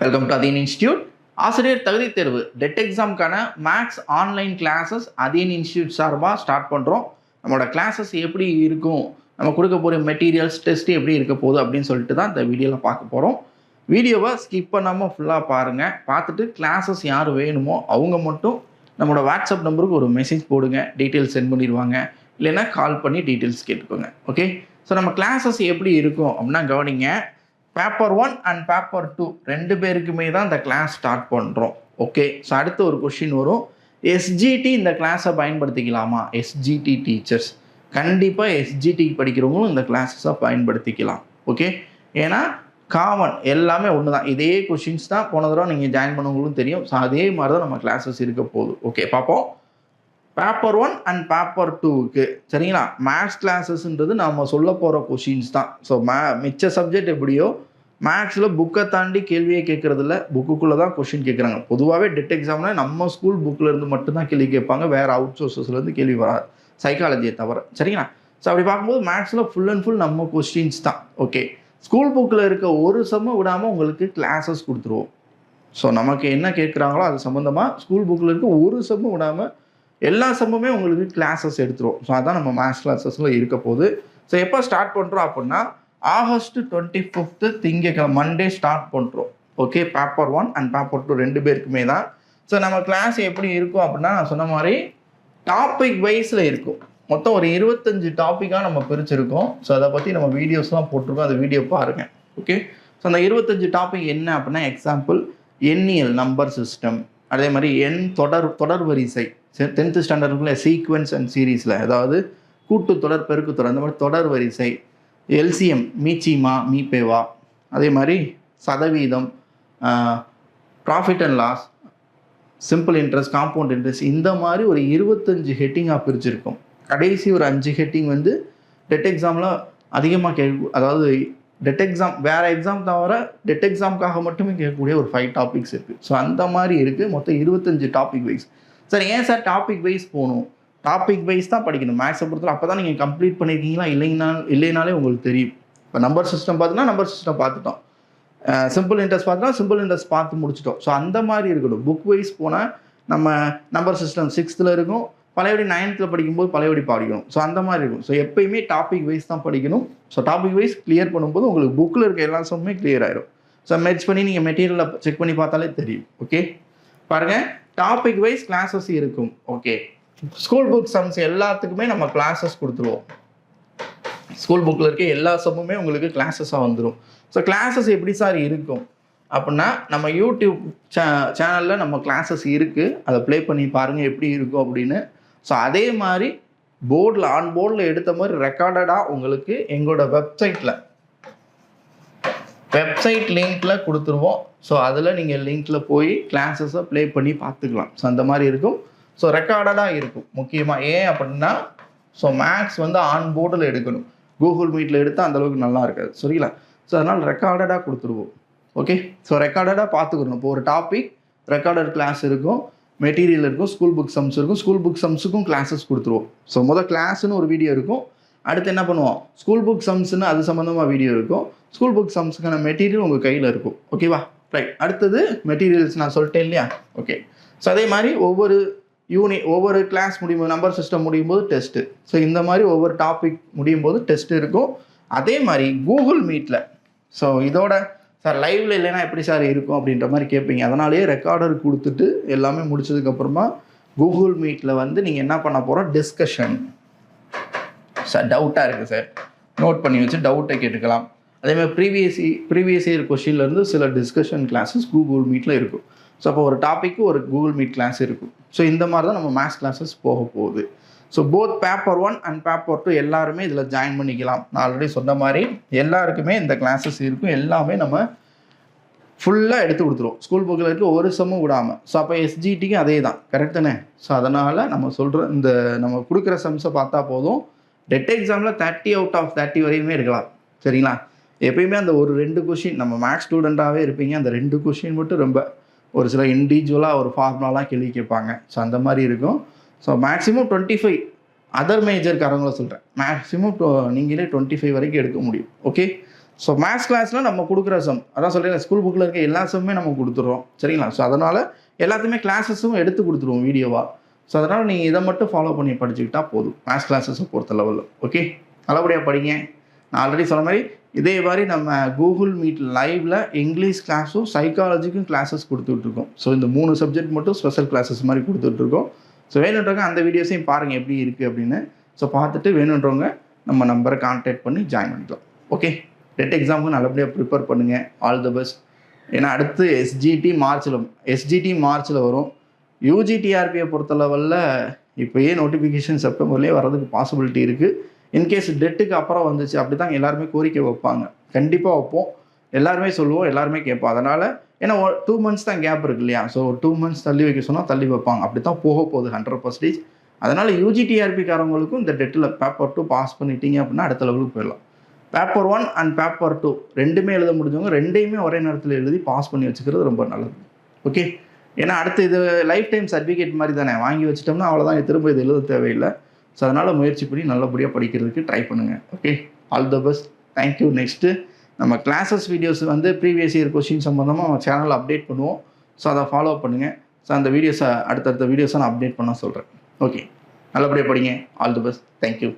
Welcome to Atin institute ஆசிரியர் தகுதி தேர்வு TET எக்ஸாம்க்கான maths online classes Atheen institute சார்பாக ஸ்டார்ட் பண்ணுறோம் நம்மளோட கிளாஸஸ் எப்படி இருக்கும்? நம்ம கொடுக்க போகிற மெட்டீரியல்ஸ் டெஸ்ட் எப்படி இருக்க போகுது அப்படின்னு சொல்லிட்டு தான் இந்த வீடியோவில் பார்க்க போகிறோம் வீடியோவை ஸ்கிப் பண்ணாமல் ஃபுல்லாக பாருங்கள் பார்த்துட்டு கிளாஸஸ் யார் வேணுமோ அவங்க மட்டும் நம்மளோட வாட்ஸ்அப் நம்பருக்கு ஒரு மெசேஜ் போடுங்க. டீட்டெயில்ஸ் சென்ட் பண்ணிடுவாங்க. இல்லைன்னா கால் பண்ணி டீட்டெயில்ஸ் கேட்டுக்கோங்க. ஓகே ஸோ நம்ம கிளாஸஸ் எப்படி இருக்கும் அப்படின்னா கவனிங்க. Paper one and paper two ரெண்டு பேருக்குமே தான் இந்த கிளாஸ் ஸ்டார்ட் பண்ணுறோம் ஓகே ஸோ அடுத்து ஒரு கொஷின் வரும். எஸ்ஜிடி இந்த கிளாஸை பயன்படுத்திக்கலாமா? எஸ்ஜிடி டீச்சர்ஸ் கண்டிப்பாக எஸ்ஜிடி படிக்கிறவங்களும் இந்த கிளாஸஸை பயன்படுத்திக்கலாம். ஓகே ஏன்னா காமன் எல்லாமே ஒன்று தான் இதே கொஷின்ஸ் தான் போன தடவை நீங்கள் ஜாயின் பண்ணவங்களும் தெரியும். ஸோ அதே மாதிரி தான் நம்ம கிளாஸஸ் இருக்க போகுது. ஓகே பார்ப்போம். பேப்பர் ஒன் அண்ட் பேப்பர் டூவுக்கு சரிங்களா? மேக்ஸ் கிளாஸஸ்ன்றது நம்ம சொல்ல போகிற கொஷின்ஸ் தான். ஸோ மே மிச்ச சப்ஜெக்ட் எப்படியோ மேக்ஸில் புக்கை தாண்டி கேள்வியே கேட்குறதில்ல. புக்குக்குள்ளே தான் கொஷின் கேட்குறாங்க. பொதுவாகவே டெட் எக்ஸாம்னா நம்ம ஸ்கூல் புக்கில் இருந்து மட்டும்தான் கேள்வி கேட்பாங்க. வேறு அவுட் சோர்ஸஸ்லேருந்து கேள்வி வராது. சைக்காலஜியை தவிர. சரிங்களா? ஸோ அப்படி பார்க்கும்போது மேக்ஸில் ஃபுல் அண்ட் ஃபுல் நம்ம கொஸ்டின்ஸ் தான். ஓகே ஸ்கூல் புக்கில் இருக்க ஒரு செம்ம விடாமல் உங்களுக்கு கிளாஸஸ் கொடுத்துருவோம். ஸோ நமக்கு என்ன கேட்குறாங்களோ அது சம்மந்தமாக ஸ்கூல் புக்கில் இருக்க ஒரு செம்மும் விடாமல் எல்லா செம்முமே உங்களுக்கு கிளாஸஸ் எடுத்துருவோம் ஸோ அதான் நம்ம மேக்ஸ் கிளாஸஸில் இருக்க போகுது ஸோ எப்போ ஸ்டார்ட் பண்ணுறோம் அப்படின்னா ஆகஸ்ட் டுவெண்ட்டி ஃபிஃப்த்து திங்கக்கிழமை மண்டே ஸ்டார்ட் பண்ணுறோம் okay paper one and paper two ரெண்டு பேருக்குமே தான். ஸோ நம்ம கிளாஸ் எப்படி இருக்கும் அப்படின்னா நான் சொன்ன மாதிரி டாபிக் வைஸில் இருக்கும். மொத்தம் ஒரு இருபத்தஞ்சு டாப்பிக்காக நம்ம பிரிச்சிருக்கோம். ஸோ அதை பற்றி நம்ம வீடியோஸ்லாம் போட்டிருக்கோம். அந்த வீடியோ பாருங்கள் ஓகே ஸோ அந்த இருபத்தஞ்சு டாபிக் என்ன அப்படின்னா எக்ஸாம்பிள் எண்ணியல் நம்பர் சிஸ்டம் அதே மாதிரி எண் தொடர் தொடர் வரிசை. டென்த்து ஸ்டாண்டர்டுக்குள்ள சீக்வன்ஸ் அண்ட் சீரீஸில் அதாவது கூட்டு தொடர் பெருக்கு தொடர். அந்த மாதிரி தொடர் வரிசை. எல்சிஎம் மீச்சிமா மீபேவா அதே மாதிரி சதவீதம் profit and loss simple interest compound interest இந்த மாதிரி ஒரு இருபத்தஞ்சு ஹெட்டிங்காக பிரிச்சிருக்கும். கடைசி ஒரு அஞ்சு ஹெட்டிங் வந்து டெட் எக்ஸாமில் அதிகமாக கேட்க அதாவது டெட் எக்ஸாம் வேறு எக்ஸாம் தவிர டெட் எக்ஸாமுக்காக மட்டுமே கேட்கக்கூடிய ஒரு ஃபைவ் டாபிக்ஸ் இருக்குது ஸோ அந்த மாதிரி இருக்குது மொத்தம் இருபத்தஞ்சு டாபிக் வைஸ் சார் ஏன் சார் டாபிக் வைஸ் போகணும்? டாபிக் வைஸ் தான் படிக்கணும். மேக்ஸை பொறுத்தவரை அப்போ தான் நீங்கள் கம்ப்ளீட் பண்ணியிருக்கீங்களா இல்லைங்கன்னா இல்லைனாலே உங்களுக்கு தெரியும். இப்போ நம்பர் சிஸ்டம் பார்த்தோன்னா நம்பர் சிஸ்டம் பார்த்துட்டோம். சிம்பிள் இன்ட்ரெஸ்ட் பார்த்தோம்னா சிம்பிள் இன்ட்ரெஸ்ட் பார்த்து முடிச்சிட்டோம். ஸோ அந்த மாதிரி இருக்கணும். புக் வைஸ் போனால் நம்ம நம்பர் சிஸ்டம் சிக்ஸ்த்தில் இருக்கும். பழையபடி நைன்த்தில் படிக்கும்போது பழையபடி படிக்கணும். ஸோ அந்த மாதிரி இருக்கும். ஸோ எப்பயுமே டாபிக் வைஸ் தான் படிக்கணும். ஸோ டாபிக் வைஸ் கிளியர் பண்ணும்போது உங்களுக்கு புக்கில் இருக்க எல்லா சம்மே கிளியர் ஆயிரும். ஸோ மெர்ச் பண்ணி நீங்கள் மெட்டீரியலை செக் பண்ணி பார்த்தாலே தெரியும். ஓகே பாருங்கள் டாபிக் வைஸ் கிளாஸஸ் இருக்கும். ஓகே ஸ்கூல் புக் சம்ஸ் எல்லாத்துக்குமே நம்ம கிளாஸஸ் கொடுத்துருவோம். ஸ்கூல் புக்கில் இருக்க எல்லா சம்முமே உங்களுக்கு கிளாஸஸாக வந்துடும் ஸோ கிளாஸஸ் எப்படி சார் இருக்கும்? அப்படின்னா நம்ம யூடியூப் சே சேனலில் நம்ம கிளாஸஸ் இருக்குது அதை ப்ளே பண்ணி பாருங்கள் எப்படி இருக்கும் அப்படின்னு. ஸோ அதே மாதிரி போர்டில் ஆன் போர்டில் எடுத்த மாதிரி ரெக்கார்டடாக உங்களுக்கு எங்களோட வெப்சைட்டில் வெப்சைட் லிங்க்கில் கொடுத்துருவோம். ஸோ அதில் நீங்கள் லிங்க்கில் போய் கிளாஸஸை ப்ளே பண்ணி பார்த்துக்கலாம். ஸோ அந்த மாதிரி இருக்கும். ஸோ ரெக்கார்டடாக இருக்கும். முக்கியமாக ஏன் அப்படின்னா ஸோ மேக்ஸ் வந்து ஆன் போர்டில் எடுக்கணும். கூகுள் மீட்டில் எடுத்தால் அந்தளவுக்கு நல்லா இருக்காது. சரிங்களா? ஸோ அதனால் ரெக்கார்டடாக கொடுத்துருவோம். ஓகே ஸோ ரெக்கார்டடாக பார்த்துக்கணும். இப்போ ஒரு டாபிக் ரெக்கார்டட் கிளாஸ் இருக்கும் மெட்டீரியல் இருக்கும் ஸ்கூல் புக் சம்ஸ் இருக்கும் ஸ்கூல் புக் சம்ஸுக்கும் கிளாஸஸ் கொடுத்துருவோம். ஸோ முதல் கிளாஸ்னு ஒரு வீடியோ இருக்கும். அடுத்து என்ன பண்ணுவோம்? ஸ்கூல் புக் சம்ஸ்னு அது சம்மந்தமாக வீடியோ இருக்கும். ஸ்கூல் புக் சம்ஸுக்கான மெட்டீரியல் உங்கள் கையில் இருக்கும். ஓகேவா ரைட் அடுத்தது மெட்டீரியல்ஸ் நான் சொல்லிட்டேன் இல்லையா? ஓகே ஸோ அதே மாதிரி ஒவ்வொரு யூனி ஒவ்வொரு கிளாஸ் முடியும் போது நம்பர் சிஸ்டம் முடியும் போது டெஸ்ட்டு ஸோ இந்த மாதிரி ஒவ்வொரு டாபிக் முடியும் போது டெஸ்ட் இருக்கும். அதே மாதிரி கூகுள் மீட்டில் ஸோ இதோட சார் லைவ்ல இல்லைன்னா எப்படி சார் இருக்கும் அப்படின்ற மாதிரி கேட்பீங்க. அதனாலேயே ரெக்கார்டர் கொடுத்துட்டு எல்லாமே முடிச்சதுக்கப்புறமா கூகுள் மீட்டில் வந்து நீங்கள் என்ன பண்ண போகிறோம் டிஸ்கஷன் சார் டவுட்டாக இருக்குது சார் நோட் பண்ணி வச்சு டவுட்டை கேட்டுக்கலாம். அதேமாதிரி ப்ரீவியஸ் ப்ரீவியஸ் இயர் கொஷின்லேருந்து சில டிஸ்கஷன் கிளாஸஸ் கூகுள் மீட்டில் இருக்கும். ஸோ அப்போ ஒரு டாப்பிக்கு ஒரு கூகுள் மீட் கிளாஸ் இருக்கும். ஸோ இந்த மாதிரி தான் நம்ம மேக்ஸ் கிளாஸஸ் போக போகுது. So both paper one and paper two எல்லாருமே இதில் ஜாயின் பண்ணிக்கலாம். நான் ஆல்ரெடி சொன்ன மாதிரி எல்லாருக்குமே இந்த கிளாஸஸ் இருக்கும். எல்லாமே நம்ம ஃபுல்லாக எடுத்து கொடுத்துருவோம் ஸ்கூல் புக்கில் இருக்க ஒரு சம்மும் விடாமல் ஸோ அப்போ எஸ்ஜிடிக்கு அதே தான் கரெக்ட் தானே? ஸோ அதனால் நம்ம சொல்கிற இந்த நம்ம கொடுக்குற சம்ஸை பார்த்தா போதும். டெட் எக்ஸாமில் தேர்ட்டி அவுட் ஆஃப் தேர்ட்டி வரையுமே இருக்கலாம். சரிங்களா? எப்பயுமே அந்த ஒரு ரெண்டு கொஷின் நம்ம மேக்ஸ் ஸ்டூடெண்ட்டாகவே இருப்பீங்க. அந்த ரெண்டு கொஷின் மட்டும் ரொம்ப ஒரு சில இண்டிவிஜுவலாக ஒரு ஃபார்முலாலாம் கேள்வி கேட்பாங்க. ஸோ அந்த மாதிரி இருக்கும். So maximum twenty five other மேஜர்காரங்கள சொல்கிறேன் மேக்ஸிமம் நீங்களே டுவெண்ட்டி ஃபைவ் வரைக்கும் எடுக்க முடியும். ஓகே ஸோ மேக்ஸ் கிளாஸில் நம்ம கொடுக்குற சம் அதான் சொல்கிறேன் ஸ்கூல் புக்கில் இருக்க எல்லா சம்மே நம்ம கொடுத்துட்றோம். சரிங்களா? ஸோ அதனால் எல்லாத்தையுமே கிளாஸஸும் எடுத்து கொடுத்துருவோம் வீடியோவாக ஸோ அதனால் நீங்கள் இதை மட்டும் ஃபாலோ பண்ணி படிச்சுக்கிட்டா போதும். மேக்ஸ் கிளாஸஸை பொறுத்த லெவலில் ஓகே நல்லபடியாக படிங்க. நான் ஆல்ரெடி சொன்ன மாதிரி இதே மாதிரி நம்ம கூகுள் மீட் லைவில் இங்கிலீஷ் கிளாஸும் சைக்காலஜிக்கும் கிளாஸஸ் கொடுத்துட்ருக்கோம். ஸோ இந்த மூணு சப்ஜெக்ட் மட்டும் ஸ்பெஷல் கிளாஸஸ் மாதிரி கொடுத்துட்ருக்கோம். ஸோ வேணுன்றவங்க அந்த வீடியோஸையும் பாருங்கள் எப்படி இருக்குது அப்படின்னு. ஸோ பார்த்துட்டு வேணுன்றவங்க நம்ம நம்பரை கான்டாக்ட் பண்ணி ஜாயின் பண்ணிக்கலாம். ஓகே டெட் எக்ஸாமுக்கு நல்லபடியாக ப்ரிப்பேர் பண்ணுங்கள் ஆல் த பெஸ்ட் ஏன்னா அடுத்து எஸ்ஜிடி மார்ச்சில் எஸ்ஜிடி மார்ச்சில் வரும். யூஜிடிஆர்பியை பொறுத்த லெவலில் இப்போயே நோட்டிஃபிகேஷன் செப்டம்பர்லேயே வர்றதுக்கு பாசிபிலிட்டி இருக்குது இன்கேஸ் டெட்டுக்கு அப்புறம் வந்துச்சு அப்படி தான் எல்லாருமே கோரிக்கை வைப்பாங்க. கண்டிப்பாக வைப்போம். எல்லாருமே சொல்லுவோம் எல்லாருமே கேட்போம். அதனால் ஏன்னா டூ மந்த்ஸ் தான் கேப் இருக்கு இல்லையா? ஸோ டூ மந்த்ஸ் தள்ளி வைக்க சொன்னால் தள்ளி வைப்பாங்க. அப்படி தான் போக போகுது ஹண்ட்ரட் பர்சன்டேஜ் அதனால் யூஜிடிஆர்பிக்காரவங்களுக்கும் இந்த டெட்டில் பேப்பர் டூ பாஸ் பண்ணிட்டீங்க அப்படின்னா அடுத்த லெவலுக்கு போயிடலாம். Paper one and paper two ரெண்டுமே எழுத முடிஞ்சவங்க ரெண்டையுமே ஒரே நேரத்தில் எழுதி பாஸ் பண்ணி வச்சுக்கிறது ரொம்ப நல்லது. ஓகே ஏன்னா அடுத்து இது லைஃப் டைம் சர்டிஃபிகேட் மாதிரி தானே? வாங்கி வச்சிட்டோம்னா அவ்வளோதான் திரும்ப இது எழுத தேவையில்லை. ஸோ அதனால் முயற்சி பண்ணி நல்லபடியாக படிக்கிறதுக்கு ட்ரை பண்ணுங்கள் okay all the best thank you next நம்ம கிளாஸஸ் வீடியோஸ் வந்து ப்ரீவியஸ் இயர் கொஸ்டின் சம்மந்தமாக நம்ம சேனலில் அப்டேட் பண்ணுவோம். ஸோ அதை ஃபாலோ பண்ணுங்கள் ஸோ அந்த வீடியோஸை அடுத்தடுத்த வீடியோஸை நான் அப்டேட் பண்ண சொல்கிறேன் ஓகே நல்லபடியாக படிங்க. All the best thank you